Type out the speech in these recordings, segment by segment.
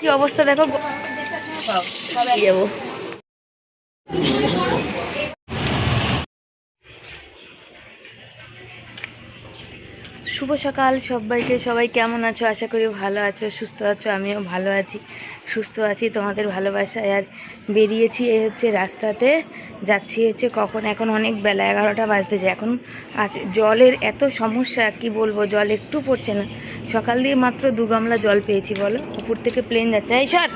কি অবস্থা দেখো? যাব শুভ সকাল সবাইকে, সবাই কেমন আছো? আশা করি ভালো আছো, সুস্থ আছো, আমিও ভালো আছি। সুস্থ আছি, তোমাদের ভালোবাসায় আর বেরিয়েছি এই হচ্ছে রাস্তাতে। যাচ্ছি হচ্ছে কখন? এখন অনেক বেলা, এগারোটা বাজতে যায়। এখন আছে জলের এত সমস্যা, কি বলব? জল একটু পড়ছে না। সকাল দিয়ে মাত্র দু গামলা জল পেয়েছি, বলো? উপর থেকে প্লেন যাচ্ছে। এই সর!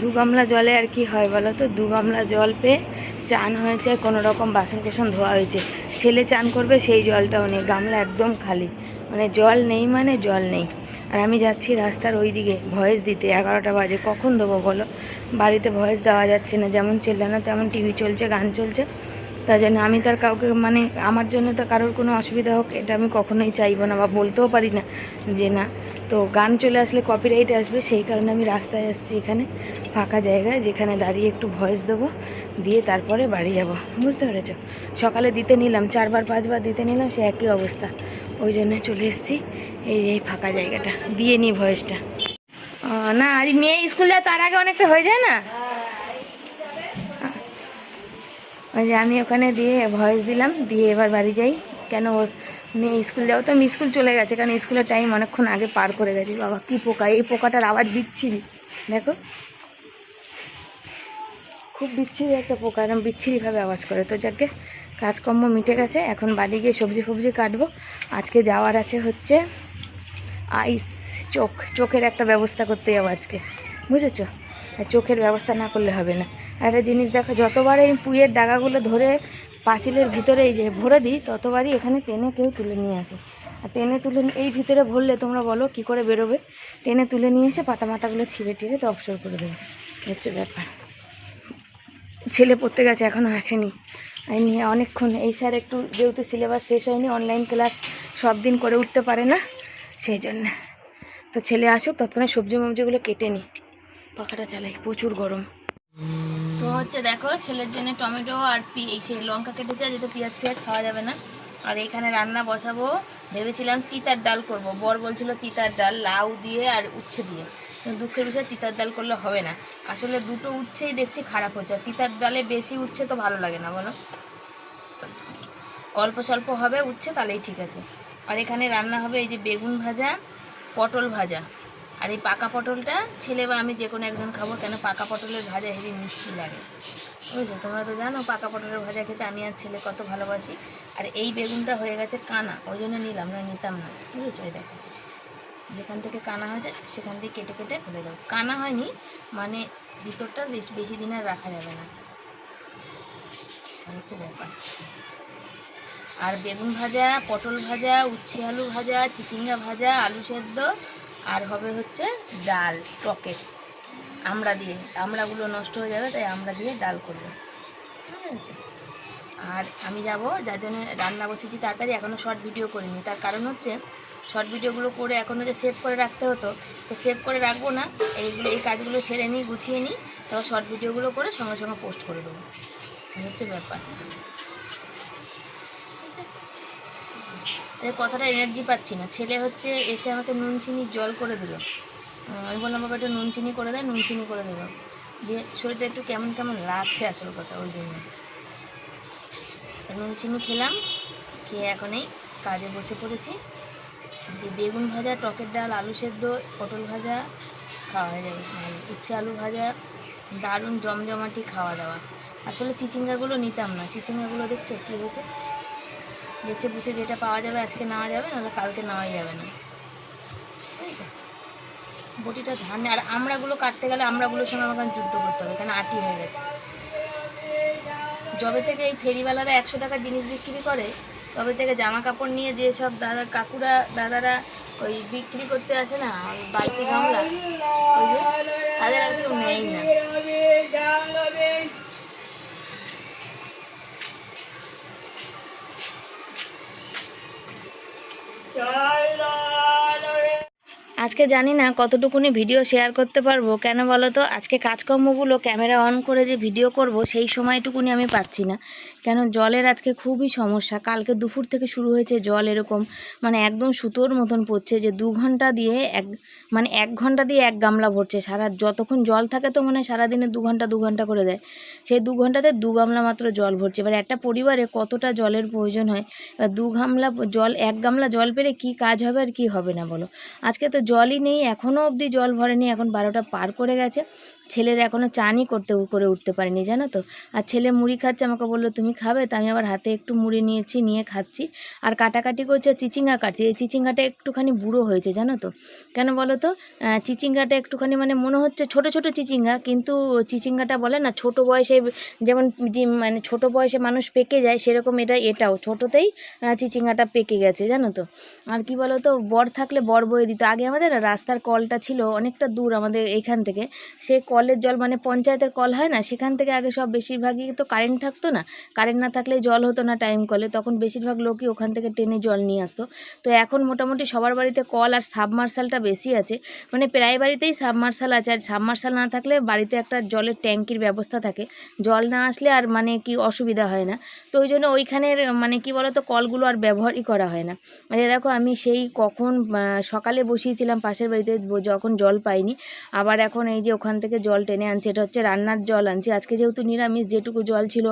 দু গামলা জলে আর কি হয় বলো তো? দু গামলা জল পেয়ে চান হয়েছে, আর কোনো রকম বাসন কোসন ধোয়া হয়েছে। ছেলে চান করবে, সেই জলটাও নেই। গামলা একদম খালি। মানে জল নেই মানে জল নেই। আর আমি যাচ্ছি রাস্তার ওই দিকে ভয়েস দিতে। এগারোটা বাজে। কখন দেবো বলো? বাড়িতে ভয়েস দেওয়া যাচ্ছে না। যেমন চেল্লানো তেমন টিভি চলছে, গান চলছে। তাই জন্য আমি তার কাউকে মানে আমার জন্য তো কারোর কোনো অসুবিধা হোক, এটা আমি কখনোই চাইব না বা বলতেও পারি না যে না। তো গান চলে আসলে কপিরাইট আসবে, সেই কারণে আমি রাস্তায় আসছি এখানে, ফাঁকা জায়গায়, যেখানে দাঁড়িয়ে একটু ভয়েস দেবো, দিয়ে তারপরে বাড়ি যাব। বুঝতে পেরেছ? সকালে দিতে নিলাম, চারবার, পাঁচবার দিতে নিলাম, সে একই অবস্থা। ওই জন্য চলে এসেছি, এই যে ফাঁকা জায়গাটা, দিয়ে নিই ভয়েসটা না আর মেয়ে স্কুল যায় তার আগে অনেকটা হয়ে যায় না? ওই যে আমি ওখানে দিয়ে ভয়েস দিলাম, দিয়ে এবার বাড়ি যাই। কেন ওর মেয়ে স্কুল যাও তো আমি স্কুল চলে গেছে, কারণ স্কুলের টাইম অনেকক্ষণ আগে পার করে গেছি। বাবা, কী পোকা, এই পোকাটার আওয়াজ বিচ্ছিরি। দেখো। খুব বিচ্ছিরি একটা পোকা এরকম বিচ্ছিরিভাবে আওয়াজ করে। তো যাকে কাজকর্ম মিটে গেছে, এখন বাড়ি গিয়ে সবজি ফবজি কাটবো। আজকে যাওয়ার আছে হচ্ছে আইস চোখ, চোখের একটা ব্যবস্থা করতে যাব আজকে। বুঝেছ? চোখের ব্যবস্থা না করলে হবে না। একটা জিনিস দেখো যতবার এই পুইয়ের ডাগাগুলো ধরে পাঁচিলের ভিতরে এই যে ভরে দিই, ততবারই এখানে টেনে কেউ তুলে নিয়ে আসে। আর টেনে তুলে এই ভিতরে ভরলে তোমরা বলো কি করে বেরোবে? টেনে তুলে নিয়ে এসে পাতা মাথাগুলো ছিঁড়ে টিড়ে তো অবসর করে দেবে। হচ্ছে ব্যাপার। ছেলে পড়তে গেছে এখনও আসেনি। এই নিয়ে অনেকক্ষণ এই স্যার একটু যেহেতু সিলেবাস শেষ হয়নি অনলাইন ক্লাস সব দিন করে উঠতে পারে না, সেই জন্য। তো ছেলে আসুক তৎক্ষণে সবজি মবজিগুলো কেটে নিই পাখাটা চালাই, প্রচুর গরম। তো হচ্ছে দেখো, ছেলের জন্য টমেটো আর পি এই সে লঙ্কা কেটেছে যেহেতু পেঁয়াজ পেঁয়াজ খাওয়া যাবে না। আর এখানে রান্না বসাবো, ভেবেছিলাম তিতার ডাল করব। বর বলছিল তিতার ডাল, লাউ দিয়ে আর উচ্ছে দিয়ে। দুঃখের বিষয়, তিতার ডাল করলে হবে না। আসলে দুটো উচ্ছেই দেখছি খারাপ হচ্ছে। তিতার ডালে বেশি উচ্ছে তো ভালো লাগে না, বলো? অল্প স্বল্প হবে উচ্ছে, তাহলেই ঠিক আছে। আর এখানে রান্না হবে এই যে বেগুন ভাজা, পটল ভাজা। আর এই পাকা পটলটা ছেলে বা আমি যে কোনো একজন খাব, কেন পাকা পটলের ভাজা হেবি মিষ্টি লাগে। বুঝছ? তোমরা তো জানো পাকা পটলের ভাজা খেতে আমি আর ছেলে কত ভালোবাসি। আর এই বেগুনটা হয়ে গেছে কানা, ওই জন্য নিলাম না নিতাম না। বুঝেছ? এই দেখো। যেখান থেকে কানা হয়েছে, সেখান থেকে কেটে কেটে ফেলে দাও কানা হয়নি মানে ভিতরটা বেশ বেশি দিন আর রাখা যাবে না। হচ্ছে ব্যাপার। আর বেগুন ভাজা, পটল ভাজা, উচ্ছে আলু ভাজা, চিচিঙ্গা ভাজা, আলু সেদ্ধ আর হবে হচ্ছে ডাল, টকে। আমড়া দিয়ে আমড়াগুলো নষ্ট হয়ে যাবে, তাই আমড়া দিয়ে ডাল করব। ঠিক আছে? আর আমি যাব, যার জন্য রান্না বসেছি তাড়াতাড়ি এখনও শর্ট ভিডিও করিনি। তার কারণ হচ্ছে শর্ট ভিডিওগুলো করে এখনও যে সেভ করে রাখতে হতো, তো সেভ করে রাখব না। এইগুলো এই কাজগুলো সেরে নিই, গুছিয়ে নিই, তারপর শর্ট ভিডিওগুলো করে সঙ্গে সঙ্গে পোস্ট করে দেবো। হচ্ছে ব্যাপার এই কথাটা এনার্জি পাচ্ছি না। ছেলে হচ্ছে এসে আমাকে নুন চিনি জল করে দিল। আমি বললাম, বাবা, একটু নুন চিনি করে দেয় নুন চিনি করে দিল। দিয়ে শরীরটা একটু কেমন কেমন লাগছে আসল কথা, ওই জন্য। নুন চিনি খেলাম, খেয়ে এখন এই কাজে বসে পড়েছি। বেগুন ভাজা, টকের ডাল, আলু সেদ্ধ, পটল ভাজা, খাওয়া হয়ে যাবে। উচ্ছে আলু ভাজা, দারুণ জমজমাটি খাওয়া দাওয়া। আসলে চিচিঙ্গাগুলো নিতাম না। চিচিঙ্গাগুলো দেখছ কী হয়েছে? বেছে বুঝে যেটা পাওয়া যাবে, আজকে নেওয়া যাবে, নাহলে কালকে নেওয়াই যাবে না। বটিটা ধান আর আমড়াগুলো কাটতে গেলে আমড়াগুলোর সঙ্গে আমাকে যুদ্ধ করতে হবে, কেন আটি হয়ে গেছে। যবে থেকে এই ফেরিওয়ালারা একশো টাকার জিনিস বিক্রি করে, তবে থেকে জামা কাপড় নিয়ে যেসব দাদা কাকুরা, দাদারা ওই বিক্রি করতে আসে না, ওই বালতি গামলা, ওই যে, তাদের আর কেউ নেয় না। আজকে জানি না কতটুকুনি ভিডিও শেয়ার করতে পারব। কেন বলো তো? আজকে কাজকর্মগুলো ক্যামেরা অন করে যে ভিডিও করব, সেই সময়টুকুনি আমি পাচ্ছি না। কেন জলের আজকে খুবই সমস্যা। কালকে দুপুর থেকে শুরু হয়েছে জল এরকম মানে একদম সুতোর মতন পড়ছে যে দু ঘণ্টা দিয়ে এক মানে এক ঘণ্টা দিয়ে এক গামলা ভরছে। সারা, যতক্ষণ জল থাকে তো মনে সারাদিনে দু ঘণ্টা দু ঘণ্টা করে দেয়। সেই দু ঘন্টাতে দু গামলা মাত্র জল ভরছে। এবার একটা পরিবারে কতটা জলের প্রয়োজন হয়? এবার দু গামলা জল, এক গামলা জল পেলে কি কাজ হবে আর কি হবে না বলো? আজকে তো জলই নেই এখনও অবধি জল ভরেনি, এখন বারোটা পার করে গেছে। ছেলের এখনও চানই করতে করে উঠতে পারেনি, জানো তো? আর ছেলে মুড়ি খাচ্ছে, আমাকে বলল, তুমি খাবে? তো আমি আবার হাতে একটু মুড়ি নিয়েছি, নিয়ে খাচ্ছি। আর কাটাকাটি করছে চিচিঙ্গা কাটছি। এই চিচিঙ্গাটা একটুখানি বুড়ো হয়েছে, জানো তো? কেন বলো তো? চিচিঙ্গাটা একটুখানি মানে মনে হচ্ছে ছোট ছোট চিচিঙ্গা, কিন্তু চিচিঙ্গাটা বলে না, ছোট বয়সে যেমন মানে ছোট বয়সে মানুষ পেকে যায়, সেরকম এটা, এটাও। ছোটোতেই চিচিঙ্গাটা পেকে গেছে, জানো তো? আর কি বলো তো? বর থাকলে বর বয়ে দিত। আগে আমাদের রাস্তার কলটা ছিল অনেকটা দূর আমাদের এখান থেকে। সে কলের জল মানে পঞ্চায়েতের কল হয় না, সেখান থেকে আগে সব বেশিরভাগই তো কারেন্ট থাকতো না। কারেন্ট না থাকলে জল হতো না টাইম কলে, তখন বেশিরভাগ লোকই ওখান থেকে টেনে জল নিয়ে আসতো। তো এখন মোটামুটি সবার বাড়িতে কল আর সাবমার্শালটা বেশি আছে। মানে প্রায় বাড়িতেই সাবমার্শাল আছে, আর সাবমার্শাল না থাকলে বাড়িতে একটা জলের ট্যাঙ্কির ব্যবস্থা থাকে। জল না আসলে আর মানে কি অসুবিধা হয় না। তো ওই জন্য ওইখানের মানে কি বলো তো কলগুলো আর ব্যবহারই করা হয় না। মানে দেখো, আমি সেই কখন সকালে বসিয়েছিলাম পাশের বাড়িতে, যখন জল পাইনি, আবার এখন এই যে ওখান থেকে জল টেনে আনছি, এটা হচ্ছে রান্নার জল আনছি। আজকে যেহেতু নিরামিষ, যেটুকু জল ছিল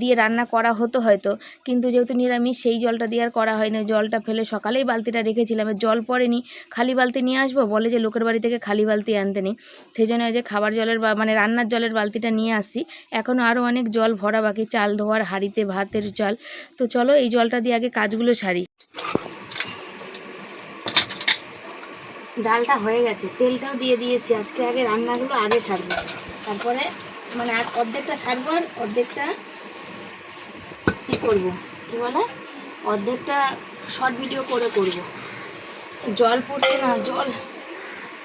দিয়ে রান্না করা হতো হয়তো, কিন্তু যেহেতু নিরামিষ, সেই জলটা দিয়ে আর করা হয়নি। জলটা ফেলে সকালেই বালতিটা রেখেছিলাম জল পড়েনি। খালি বালতি নিয়ে আসব, বলে যে লোকের বাড়ি থেকে খালি বালতি আনতে নেই। সেই জন্য যে খাবার জলের বা মানে রান্নার জলের বালতিটা নিয়ে আসছি। এখনও আরও অনেক জল ভরা বাকি, চাল ধোয়ার হাঁড়িতে ভাতের চাল। তো চলো এই জলটা দিয়ে আগে কাজগুলো সারি। ডালটা হয়ে গেছে, তেলটাও দিয়ে দিয়েছি। আজকে আগে রান্নাগুলো আগে সারবো। তারপরে মানে আর অর্ধেকটা সারবো আর অর্ধেকটা কী করব। কী বলে? অর্ধেকটা শর্ট ভিডিও করে করব। জল পড়ছে না, জল।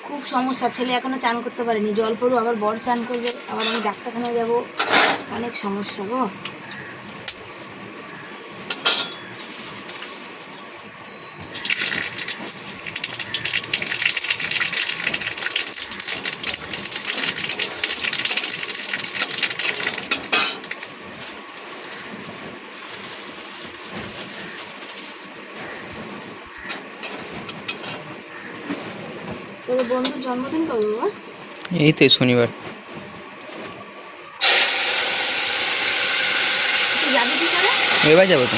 খুব সমস্যা, ছেলে এখনও চান করতে পারেনি। জল পড়ব আবার বর চান করবে, আবার আমি ডাক্তারখানায় যাব। অনেক সমস্যা গো তোর বন্ধুর জন্মদিন কবে বাবা এই তো শনিবার এবার যাব তো।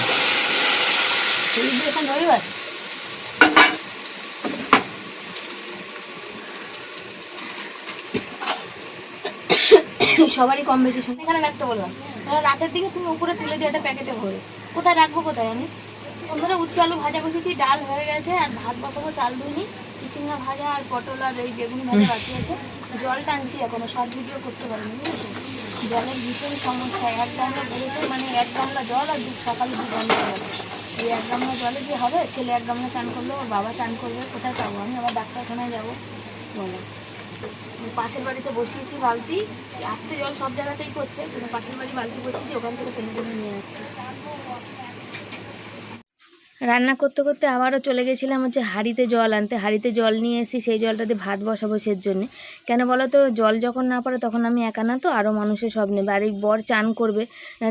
সবারই কম বেশি শুনে এখানে রাখতে বললাম। রাতের দিকে তুমি উপরে তুলে দিয়ে একটা প্যাকেটে ভরে। কোথায় রাখব কোথায় আমি? বন্ধুরা উচ্ছে আলু ভাজা বসেছি ডাল হয়ে গেছে আর ভাত বসাবো চাল ধুইনি চিচিঙ্গা ভাজা আর পটল আর এই বেগুন ভাজা বাকি আছে। জল টানছি, এখনও শর্ট ভিডিও করতে পারিনি, বুঝেছ? জলের ভীষণ সমস্যা, এক গামলা ভরেছে মানে এক গামলা জল আর দু সকালে দু গামলা জল। এই এক গামলা জলে যে হবে, ছেলে এক গামলা চান করল, ওর বাবা চান করবে, কোথায় পাবো? আমি আবার ডাক্তারখানায় যাব, বলো। পাশের বাড়িতে বসিয়েছি বালতি, আসতে জল সব জায়গাতেই করছে কিন্তু পাশের বাড়ি বালতি বসিয়েছি, ওখান থেকে টেনে টেনে নিয়ে আসছে। রান্না করতে করতে আবারও চলে গেছিলাম হচ্ছে হাঁড়িতে জল আনতে। হাঁড়িতে জল নিয়ে এসেছি সেই জলটাতে ভাত বসাবো সের জন্যে কেন বলো তো জল যখন না পারে তখন আমি একা না তো, আরও মানুষের সব নেবে। আর এই বর চান করবে।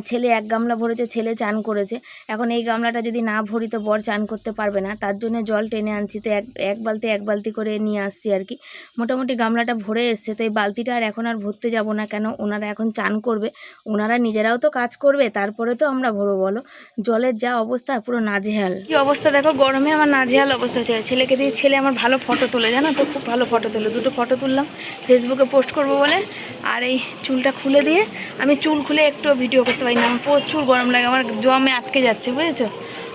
ছেলে এক গামলা ভরেছে, ছেলে চান করেছে। এখন এই গামলাটা যদি না ভরি তো বর চান করতে পারবে না। তার জন্য জল টেনে আনছি, তো এক এক বালতি এক বালতি করে নিয়ে আসছি আর কি। মোটামুটি গামলাটা ভরে এসছে, তো এই বালতিটা আর এখন আর ভরতে যাব না। কেন ওনারা এখন চান করবে। ওনারা নিজেরাও তো কাজ করবে, তারপরে তো আমরা ভরবো, বলো। জলের যা অবস্থা, পুরো নাজেহাল। কি অবস্থা দেখো? গরমে আমার নাজেহাল অবস্থা হচ্ছে। ছেলেকে দিয়ে ছেলে আমার ভালো ফটো তোলে, জানো তো? খুব ভালো ফটো তোলে। দুটো ফটো তুললাম ফেসবুকে পোস্ট করব বলে। আর এই চুলটা খুলে দিয়ে, আমি চুল খুলে একটু ভিডিও করতে পারি না। প্রচুর গরম লাগে, আমার জমে আটকে যাচ্ছে, বুঝেছ?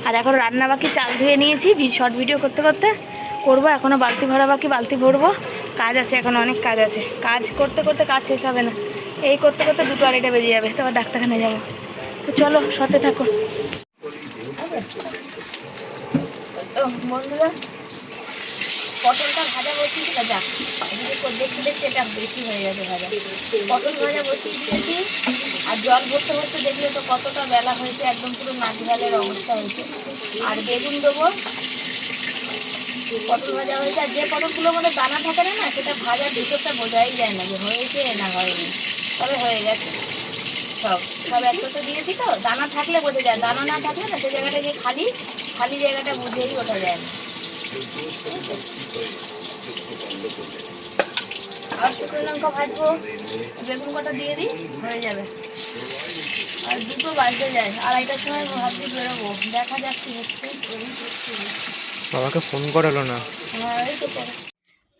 আর এখন রান্না বাকি, চাল ধুয়ে নিয়েছি শর্ট ভিডিও করতে করতে। করব এখনও বালতি ভরা বাকি, বালতি ভরবো। কাজ আছে, এখন অনেক কাজ আছে। কাজ করতে করতে কাজ শেষ হবে না। এই করতে করতে দুটো আড়াইটা বেজে যাবে, তারপর ডাক্তারখানায় যাব। তো চলো, সাথে থাকো। বন্ধুরা, পটলটা ভাজা বসিয়েছিল যাক দেখতে দেখতে এটা বেশি হয়ে গেছে ভাজা। পটল ভাজা বসিয়ে আর জল ভরতে ভরতে দেখলে তো কতটা বেলা হয়েছে, একদম পুরো নাজেহালের অবস্থা হয়েছে। আর বেগুন দেবো। পটল ভাজা হয়েছে, আর যে পটলগুলোর মধ্যে দানা থাকে না না, সেটা ভাজার ভিতরটা বোঝাই যায় না যে হয়েছে না হয়নি। তবে হয়ে গেছে। সব সব একসাথে দিয়েছি তো, দানা থাকলে বোঝা যায়, দানা না থাকলে না সেই জায়গাটা যে খালি খালি জায়গাটা বুঝেই ওঠা যায় না। আর শুকনো লঙ্কা ভাজবো বেগুন কটা দিয়ে দিই হয়ে যাবে। আর দুটো বাজতে যায় আড়াইটার সময় ভাবছি বেরোবো। দেখা যাচ্ছে হচ্ছে বাবাকে ফোন করালো না। হ্যাঁ, এই তো।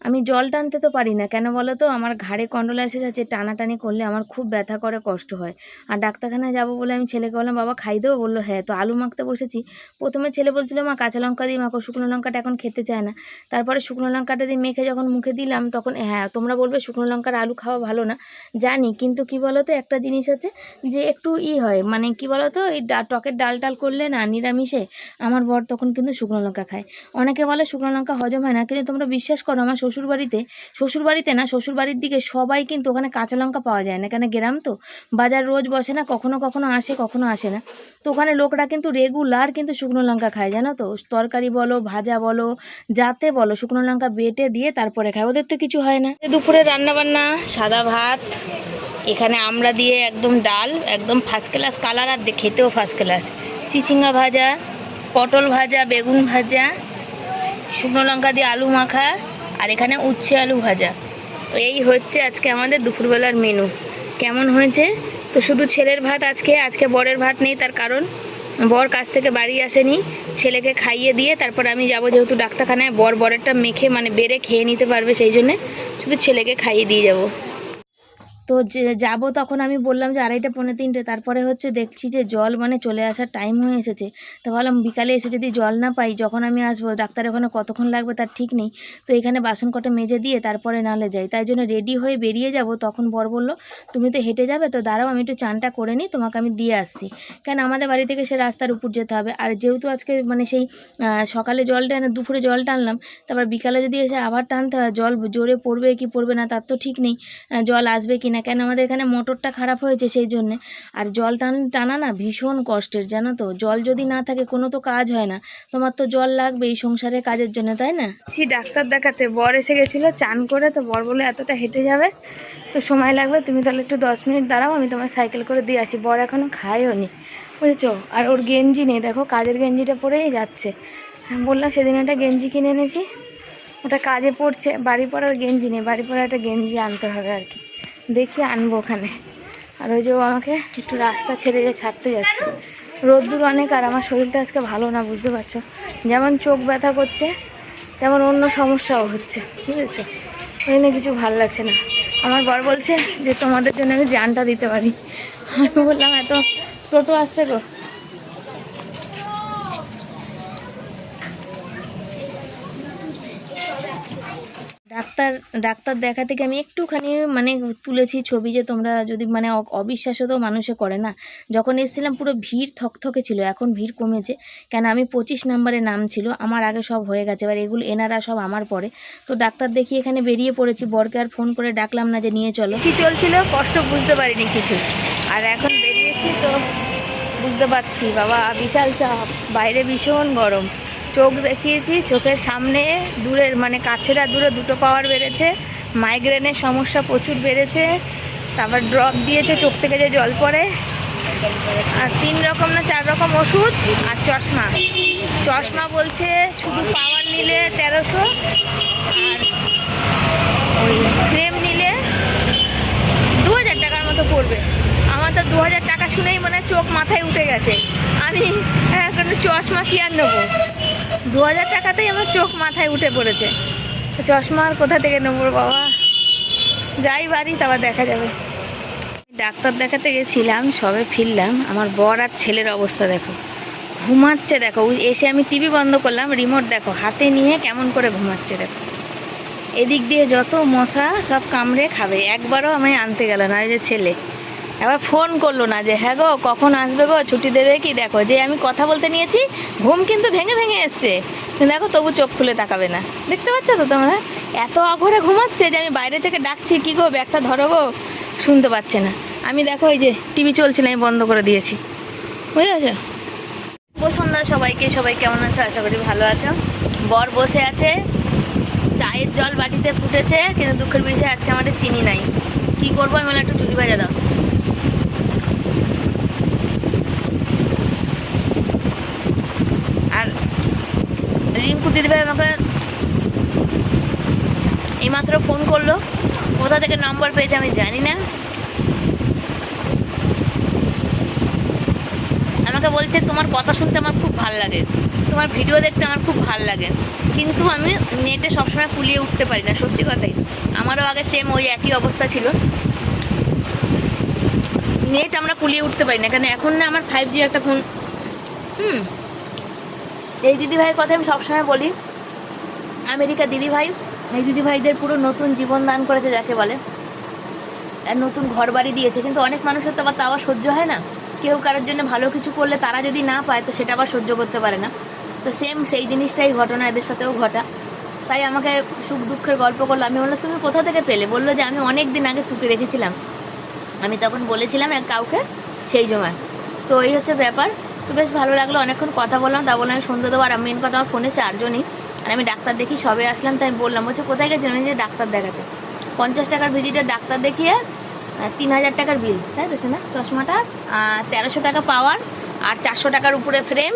আমি জল টানতে তো পারি না। কেন বলো তো আমার ঘাড়ে কন্ডোলাইসিস আছে টানাটানি করলে আমার খুব ব্যথা করে, কষ্ট হয়। আর ডাক্তারখানায় যাব বলে আমি ছেলেকে বললাম, বাবা, খাই দেবো? বলল হ্যাঁ। তো আলু মাখতে বসেছি। প্রথমে ছেলে বলছিল, মা, কাঁচা লঙ্কা দিয়ে মাখো শুকনো লঙ্কাটা এখন খেতে চায় না। তারপরে শুকনো লঙ্কাটা দিয়ে মেখে যখন মুখে দিলাম, তখন হ্যাঁ তোমরা বলবে শুকনো লঙ্কার আলু খাওয়া ভালো না। জানি, কিন্তু কি বলো তো একটা জিনিস আছে যে একটু ই হয়। মানে কি বলো তো এই টকের ডাল টাল করলে না, নিরামিষে আমার বর তখন কিন্তু শুকনো লঙ্কা খায়। অনেকে বলে শুকনো লঙ্কা হজম হয় না, কিন্তু তোমরা বিশ্বাস করো, আমার বাড়িতে শ্বশুর বাড়িতে না শ্বশুর বাড়ির দিকে সবাই কিন্তু ওখানে কাঁচা লঙ্কা পাওয়া যায় না। কেন গ্রাম তো? বাজার রোজ বসে না, কখনো কখনো আসে কখনো আসে না। তো ওখানে লোকরা কিন্তু রেগুলার কিন্তু শুকনো লঙ্কা খায়, জানো তো? তরকারি বলো, ভাজা বলো, যাতে বলো, শুকনো লঙ্কা বেটে দিয়ে তারপরে খায়। ওদের তো কিছু হয় না। দুপুরে রান্না বান্না সাদা ভাত, এখানে আমরা দিয়ে একদম ডাল, একদম ফার্স্ট ক্লাস কালার আর খেতেও ফার্স্ট ক্লাস চিচিঙ্গা ভাজা, পটল ভাজা, বেগুন ভাজা, শুকনো লঙ্কা দিয়ে আলু মাখা আর এখানে উচ্ছে আলু ভাজা। এই হচ্ছে আজকে আমাদের দুপুরবেলার মেনু কেমন হয়েছে? তো শুধু ছেলের ভাত আজকে আজকে বরের ভাত নেই, তার কারণ বর কাছ থেকে বাড়ি আসেনি। ছেলেকে খাইয়ে দিয়ে তারপর আমি যাব যেহেতু ডাক্তারখানায়, বর বরেরটা মেখে মানে বেড়ে খেয়ে নিতে পারবে সেই জন্যে। শুধু ছেলেকে খাইয়ে দিয়ে যাব। তো যে, যাব তখন আমি বললাম যে আড়াইটা পৌনে তিনটে, তারপরে হচ্ছে দেখছি যে জল মানে চলে আসার টাইম হয়ে এসেছে। তো ভাবলাম বিকালে এসে যদি জল না পাই, যখন আমি আসব ডাক্তার ওখানে কতক্ষণ লাগবে তার ঠিক নেই। তো এখানে বাসন কটা মেজে দিয়ে তারপরে নালে যাই। তাই জন্য রেডি হয়ে বেরিয়ে যাব, তখন বর বলল, তুমি তো হেঁটে যাবে, তো দাঁড়াও, আমি একটু চানটা করে নিই, তোমাকে আমি দিয়ে আসছি। কেন আমাদের বাড়ি থেকে সে রাস্তার উপর যেতে হবে। আর যেহেতু আজকে মানে সেই সকালে জল টান, দুপুরে জল টানলাম, তারপর বিকালে যদি এসে আবার টানতে হয়, জল জোরে পড়বে কি পড়বে না, তার তো ঠিক নেই। জল আসবে কি না। কেন আমাদের এখানে মোটরটা খারাপ হয়েছে সেই জন্যে। আর জল টান, টানা না ভীষণ কষ্টের, জানো তো? জল যদি না থাকে কোনো তো কাজ হয় না। তোমার তো জল লাগবে এই সংসারের কাজের জন্য, তাই না? ছি, ডাক্তার দেখাতে। বর এসে গেছিল চান করে, তো বর বলে এতটা হেঁটে যাবে? তো সময় লাগবে, তুমি তাহলে একটু দশ মিনিট দাঁড়াও, আমি তোমার সাইকেল করে দিয়ে আসি। বর এখনও খায়ও নি। বুঝেছ? আর ওর গেঞ্জি নেই, দেখো, কাজের গেঞ্জিটা পরেই যাচ্ছে। আমি বললাম সেদিন একটা গেঞ্জি কিনে এনেছি। ওটা কাজে পড়ছে, বাড়ি পড়ার গেঞ্জি নেই, বাড়ি পড়ার একটা গেঞ্জি আনতে হবে আর কি। দেখি আনব ওখানে। আর ওই যে ও আমাকে একটু রাস্তা ছেড়ে যে ছাড়তে যাচ্ছে। রোদ্দুর অনেক আর আমার শরীরটা আজকে ভালো না, বুঝতে পারছ? যেমন চোখ ব্যথা করছে, তেমন অন্য সমস্যাও হচ্ছে, বুঝেছ? ওই না কিছু ভালো লাগছে না। আমার বর বলছে যে তোমাদের জন্য আমি জানটা দিতে পারি। আমি বললাম, এত টোটো আসছে গো? ডাক্তার ডাক্তার দেখা থেকে আমি একটুখানি মানে তুলেছি ছবি যে তোমরা যদি মানে অ- অবিশ্বাস তো মানুষে করে না। যখন এসেছিলাম পুরো ভিড় থকথকে ছিল, এখন ভিড় কমেছে। কেন আমি পঁচিশ নাম্বারে নাম ছিল, আমার আগে সব হয়ে গেছে। এবার এগুলো এনারা সব আমার পরে। তো ডাক্তার দেখি এখানে বেরিয়ে পড়েছি, বরকে আর ফোন করে ডাকলাম না যে নিয়ে চলো। কি চলছিল? কষ্ট বুঝতে পারিনি কিছু। আর এখন বেরিয়েছি তো বুঝতে পারছি। বাবা, বিশাল চাপ। বাইরে ভীষণ গরম। চোখ দেখিয়েছি, চোখের সামনে দূরের মানে কাছের আর দূরে দুটো পাওয়ার বেড়েছে মাইগ্রেনের সমস্যা প্রচুর বেড়েছে, তারপর ড্রপ দিয়েছে, চোখ থেকে যে জল পড়ে, আর তিন রকম না চার রকম ওষুধ আর চশমা। চশমা বলছে শুধু পাওয়ার নিলে তেরোশো, আর ওই ফ্রেম নিলে দু হাজার টাকার মতো পড়বে। আমার তো দু হাজার টাকা শুনেই মানে চোখ মাথায় উঠে গেছে। আমি এখন চশমা কি আর নেব? দু হাজার টাকাতেই আমার চোখ মাথায় উঠে পড়েছে। চশমা আর কোথা থেকে নেব বাবা? যাই বাড়ি, তারপর দেখা যাবে। ডাক্তার দেখাতে গেছিলাম, সবে ফিরলাম। আমার বর আর ছেলের অবস্থা দেখো। ঘুমাচ্ছে দেখো। এসে আমি টিভি বন্ধ করলাম, রিমোট দেখো। হাতে নিয়ে কেমন করে ঘুমাচ্ছে দেখো। এদিক দিয়ে যত মশা সব কামড়ে খাবে। একবারও আমায় আনতে গেল না যে ছেলে। এবার ফোন করল না যে হ্যাঁ গো, কখন আসবে গো? ছুটি দেবে কি? দেখো, যে আমি কথা বলতে নিয়েছি, ঘুম কিন্তু ভেঙে ভেঙে এসছে। দেখো, তবু চোখ খুলে তাকাবে না। দেখতে পাচ্ছ তো তোমরা? এত অঘরে ঘুমাচ্ছে যে আমি বাইরে থেকে ডাকছি, কি গো, ব্যাগটা ধরো গো? শুনতে পাচ্ছে না। আমি দেখো ওই যে টিভি চলছিল, আমি বন্ধ করে দিয়েছি। বুঝেছ? সন্ধ্যা সবাইকে। সবাই কেমন আছো? আশা করি ভালো আছো। বর বসে আছে। চায়ের জল বাটিতে ফুটেছে, কিন্তু দুঃখের বিষয় আজকে আমাদের চিনি নাই। কি করব আমি একটু চুরি বাজা দাও আর দিদিভাই আমাকে এইমাত্র ফোন করল। কোথা থেকে নম্বর পেয়েছে আমি জানি না। আমাকে বলছে, তোমার কথা শুনতে আমার খুব ভালো লাগে। তোমার ভিডিও দেখতে আমার খুব ভালো লাগে। কিন্তু আমি নেটে সবসময় কুলিয়ে উঠতে পারি না, সত্যি কথাই। আমারও আগে সেম ওই একই অবস্থা ছিল। নেট আমরা কুলিয়ে উঠতে পারি না কারণ এখন না আমার ফাইভ জি একটা ফোন হুম এই দিদি ভাইয়ের কথা আমি সবসময় বলি। আমেরিকা দিদি ভাই এই দিদি ভাইদের পুরো নতুন জীবন দান করেছে যাকে বলে। আর নতুন ঘর বাড়ি দিয়েছে। কিন্তু অনেক মানুষের তো আবার তা আবার সহ্য হয় না। কেউ কারোর জন্য ভালো কিছু করলে তারা যদি না পায়, তো সেটা আবার সহ্য করতে পারে না। তো সেম সেই জিনিসটাই ঘটনা এদের সাথেও ঘটা। তাই আমাকে সুখ দুঃখের গল্প করল। আমি বললাম, তুমি কোথা থেকে পেলে? বলল যে, আমি অনেক দিন আগে টুকে রেখেছিলাম। আমি তখন বলেছিলাম এক কাউকে সেই জমায় তো এই হচ্ছে ব্যাপার। তো বেশ ভালো লাগল অনেকক্ষণ কথা বললাম তা বললাম আমি সন্ধ্যে দেবো আর মেন কথা আমার ফোনে চারজনই আর আমি ডাক্তার দেখি সবে আসলাম তাই বললাম বলছে কোথায় গেছিলাম? যে ডাক্তার দেখাতে। পঞ্চাশ টাকার ভিজিটের ডাক্তার দেখিয়ে তিন হাজার টাকার বিল তাই তো না চশমাটা তেরোশো টাকা পাওয়ার আর চারশো টাকার উপরে ফ্রেম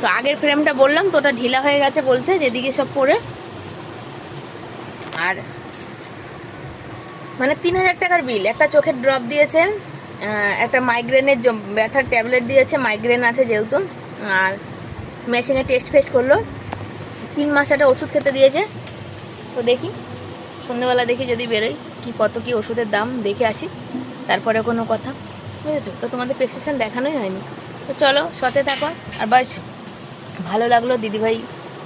তো আগের ফ্রেমটা বললাম তো ওটা ঢিলা হয়ে গেছে বলছে যেদিকে সব পরে। আর মানে তিন হাজার টাকার বিল একটা চোখের ড্রপ দিয়েছে আহ, একটা মাইগ্রেনের ব্যথার ট্যাবলেট দিয়েছে মাইগ্রেন আছে যেহেতু, আর মেশিনে টেস্ট ফেস্ট করল। তিন মাস একটা ওষুধ খেতে দিয়েছে। তো দেখি, সন্ধ্যেবেলা দেখি যদি বেরোই, কি কত কি ওষুধের দাম, দেখে আসি। তারপরে কোনো কথা, বুঝেছ? তো তোমাদের প্রেসক্রিপশন দেখানোই হয়নি। তো চলো, সতে থাকো, আর বাস ভালো লাগল, দিদিভাই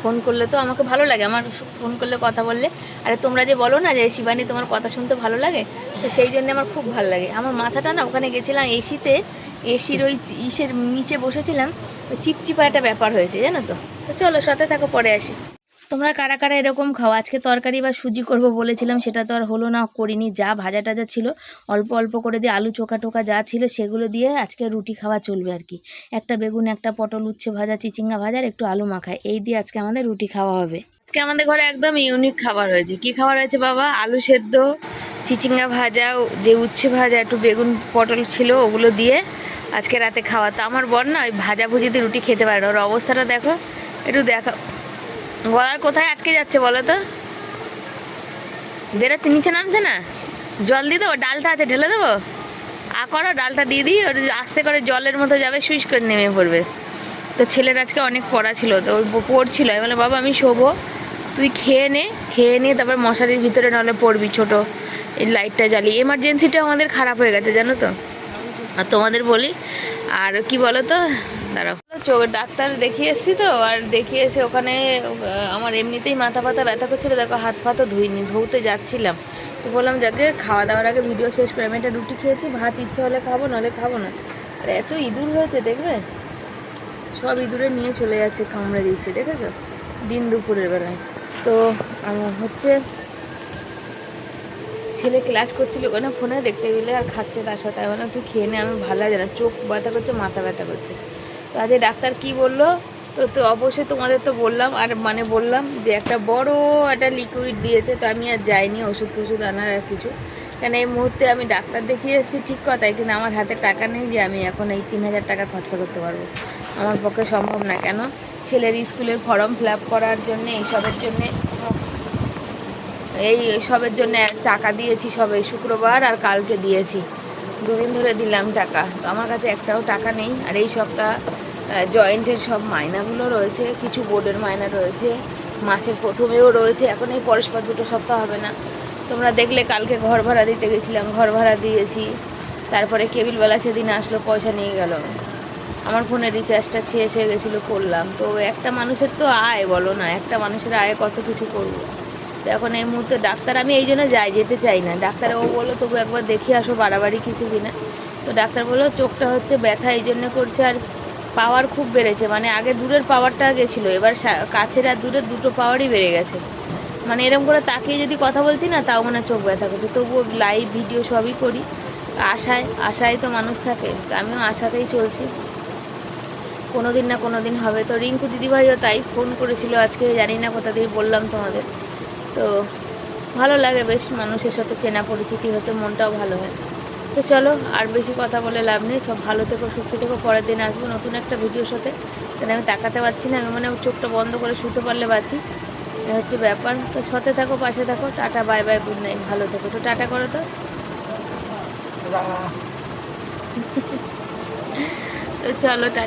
ফোন করলে তো আমাকে ভালো লাগে। আমার ফোন করলে কথা বললে। আরে তোমরা যে বলো না যে শিবানী, তোমার কথা শুনতে ভালো লাগে? তো সেই জন্য আমার খুব ভালো লাগে। আমার মাথাটা না, ওখানে গেছিলাম এসিতে। এসির ওই ইসের নিচে বসেছিলাম। চিপচিপা একটা ব্যাপার হয়েছে, জানো তো? তো চলো, সাথে থাকো, পরে আসি। তোমরা কারা কারা এরকম খাও? আজকে তরকারি বা সুজি করব বলেছিলাম, সেটা তো আর হলো না, করিনি। যা ভাজা টাজা ছিল, অল্প অল্প করে দিয়ে আলু চোখা টোকা যা ছিল, সেগুলো দিয়ে আজকে রুটি খাওয়া চলবে আর কি। একটা বেগুন, একটা পটল, উচ্ছে ভাজা, চিচিঙ্গা ভাজা আর একটু আলু মাখায় এই দিয়ে আজকে আমাদের রুটি খাওয়া হবে। আজকে আমাদের ঘরে একদম ইউনিক খাবার হয়েছে। কি খাবার হয়েছে বাবা? আলু সেদ্ধ, চিচিঙ্গা ভাজা, যে উচ্ছে ভাজা, একটু বেগুন, পটল ছিল, ওগুলো দিয়ে আজকে রাতে খাওয়া। তো আমার বর না ওই ভাজা ভুজি দিয়ে রুটি খেতে পারে। ওর অবস্থাটা দেখো, একটু দেখা গলার কোথায় আটকে যাচ্ছে বলো তো? বেরোতে নিচে নামছে না? জল দিয়ে দেবো, ডালটা আছে, ঢেলে দেবো? আ, করো, ডালটা দিয়ে দিই, ওর আস্তে করে জলের মতো যাবে সুইচ করে নেমে পড়বে। তো ছেলের আজকে অনেক পড়া ছিল, তো পড়ছিল। আমি বলে বাবা, আমি শোবো। তুই খেয়ে নে, খেয়ে নিয়ে তারপর মশারির ভিতরে নাহলে পড়বি ছোট। এই লাইটটা জ্বালিয়ে। এমার্জেন্সিটা আমাদের খারাপ হয়ে গেছে, জানো তো? আর তোমাদের বলি, আর কি বলো তো? দাঁড়াও। চোখ ডাক্তার দেখিয়ে এসেছি তো, আর দেখিয়ে এসে ওখানে আমার এমনিতেই মাথা ফাথা ব্যথা করছিল, দেখো হাত ফাতও ধুইনি, ধুতে যাচ্ছিলাম। তো বললাম, যাকে খাওয়া দাওয়ার আগে ভিডিও শেষ করে, আমি একটা রুটি খেয়েছি, ভাত ইচ্ছে হলে খাব নাহলে খাব না। আর এত ইঁদুর হয়েছে, দেখবে? সব ইঁদুরে নিয়ে চলে যাচ্ছে, কামড়ে দিচ্ছে, দেখেছ? দিন দুপুরের বেলায়। তো হচ্ছে, ছেলে ক্লাস করছিল ওখানে ফোনে, দেখতে গেলে আর খাচ্ছে তার সাথে। আমি তুই খেয়ে নে আমি ভালো লাগে না। চোখ ব্যথা করছে, মাথা ব্যথা করছে। তো আজকে ডাক্তার কি বলল? তো তো অবশ্যই তোমাদের তো বললাম, আর মানে বললাম যে একটা বড় একটা লিকুইড দিয়েছে, তো আমি আর যাইনি, ওষুধ ফষুধ আনার আর কিছু। কেন, এই মুহূর্তে আমি ডাক্তার দেখিয়ে এসেছি ঠিক কথাই, কিন্তু আমার হাতে টাকা নেই যে আমি এখন এই তিন হাজার টাকা খরচা করতে পারব। আমার পক্ষে সম্ভব না, কেন? ছেলের স্কুলের ফর্ম ফিল করার জন্য, এইসবের জন্যে, এই সবের জন্য টাকা দিয়েছি সবে, শুক্রবার আর কালকে দিয়েছি। দুদিন ধরে দিলাম টাকা, তো আমার কাছে একটাও টাকা নেই, আর এই সপ্তাহ জয়েন্টের সব মায়নাগুলো রয়েছে, কিছু বোর্ডের মায়না রয়েছে, মাসের প্রথমেও রয়েছে, এখন এই পরস্পর দুটো সপ্তাহ হবে না। তোমরা দেখলে কালকে ঘর ভাড়া দিতে গেছিলাম, ঘর ভাড়া দিয়েছি, তারপরে কেবিলবেলা সেদিন আসলো, পয়সা নিয়ে গেল। আমার ফোনে রিচার্জটা শেষ হয়ে গেছিল, করলাম। তো একটা মানুষের তো আয়, বলো না, একটা মানুষের আয় কত কিছু করব? তো এখন এই মুহূর্তে ডাক্তার, আমি এই জন্য যাই, যেতে চাই না। ডাক্তার ও বলল, তবু একবার দেখে আসো বাড়াবাড়ি কিছু কিনা। তো ডাক্তার বলল, চোখটা হচ্ছে ব্যথা, এই জন্য করছে, আর পাওয়ার খুব বেড়েছে মানে আগে দূরের পাওয়ারটা গেছিল, এবার কাছের আর দূরের দুটো পাওয়ারই বেড়ে গেছে। মানে এরকম করে তাকিয়ে যদি কথা বলছি না, তাও মানে চোখ ব্যথা করছে। তবুও লাইভ ভিডিও সবই করি। আশায় আশায় তো মানুষ থাকে, আমিও আশাতেই চলছি। কোনো দিন না কোনো দিন হবে। তো রিঙ্কু দিদিভাইও তাই ফোন করেছিল আজকে, জানি না কোথা দিয়ে বললাম তোমাদের। তো ভালো লাগে বেশ মানুষের সাথে চেনা পরিচিতি হতে, মনটাও ভালো হয়। তো চলো আর বেশি কথা বলে লাভ নেই। সব ভালো থেকো সুস্থ থেকো পরের দিন আসব নতুন একটা ভিডিওর সাথে। তাহলে আমি তাকাতে পারছি না আমি মানে চোখটা বন্ধ করে শুতে পারলে বাঁচি। হচ্ছে ব্যাপার। তো সাথে থাকো পাশে থাকো। Tata bye bye good night ভালো থেকো। তো টাটা করো তো। তো চলো টাটা।